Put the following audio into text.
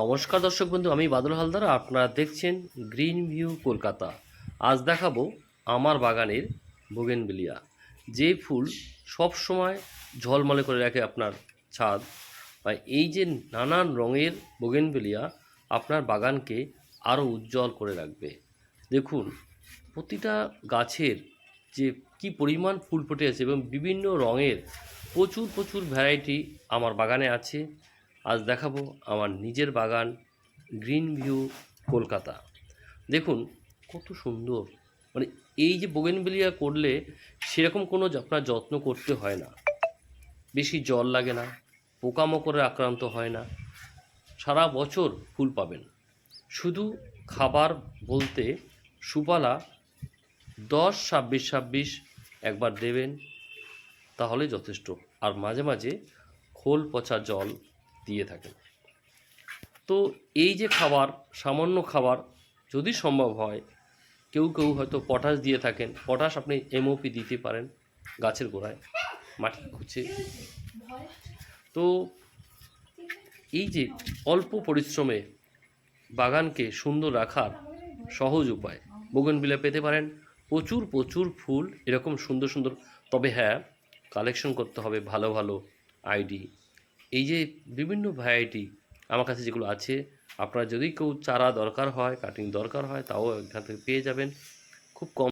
নমস্কার দর্শক বন্ধু, আমি বাদল হালদার, আপনারা দেখছেন গ্রিন ভিউ কলকাতা। আজ দেখাবো আমার বাগানের বোগেনবিলিয়া যে ফুল সব সময় ঝলমলে করে রাখে আপনার ছাদ, বা এই যে নানান রঙের বোগেনবিলিয়া আপনার বাগানকে আরও উজ্জ্বল করে রাখবে। দেখুন, প্রতিটা গাছের যে কি পরিমাণ ফুল ফুটে আছে এবং বিভিন্ন রঙের প্রচুর প্রচুর ভ্যারাইটি আমার বাগানে আছে। আজ দেখাবো আমার নিজের বাগান, গ্রিন ভিউ, কলকাতা। দেখুন, কত সুন্দর। মানে এই যে বোগেনবেলিয়া করলে সেরকম কোনো আপনার যত্ন করতে হয় না। বেশি জল লাগে না, পোকামাকড়ে আক্রান্ত হয় না। সারা বছর ফুল পাবেন। শুধু খাবার বলতে সুপালা দশ ছাব্বিশ ছাব্বিশ একবার দেবেন, তাহলে যথেষ্ট। আর মাঝে মাঝে খোল পচা জল দিয়ে থাকেন। তো এই যে খাবার, সামান্য খাবার যদি সম্ভব হয়, কেউ কেউ হয়তো পটাশ দিয়ে থাকেন। পটাশ আপনি এমওপি দিতে পারেন গাছের গোড়ায় মাটি খুঁজে তো এই যে অল্প পরিশ্রমে বাগানকে সুন্দর রাখার সহজ উপায়, বোগনবিলা পেতে পারেন। প্রচুর প্রচুর ফুল, এরকম সুন্দর সুন্দর। তবে হ্যাঁ কালেকশন করতে হবে ভালো ভালো আইডি। এই যে বিভিন্ন ভ্যারাইটি আমার কাছে যেগুলো আছে, আপনার যদি কেউ চারা দরকার হয় কাটিং দরকার হয়, তাও এখান থেকে পেয়ে যাবেন। খুব কম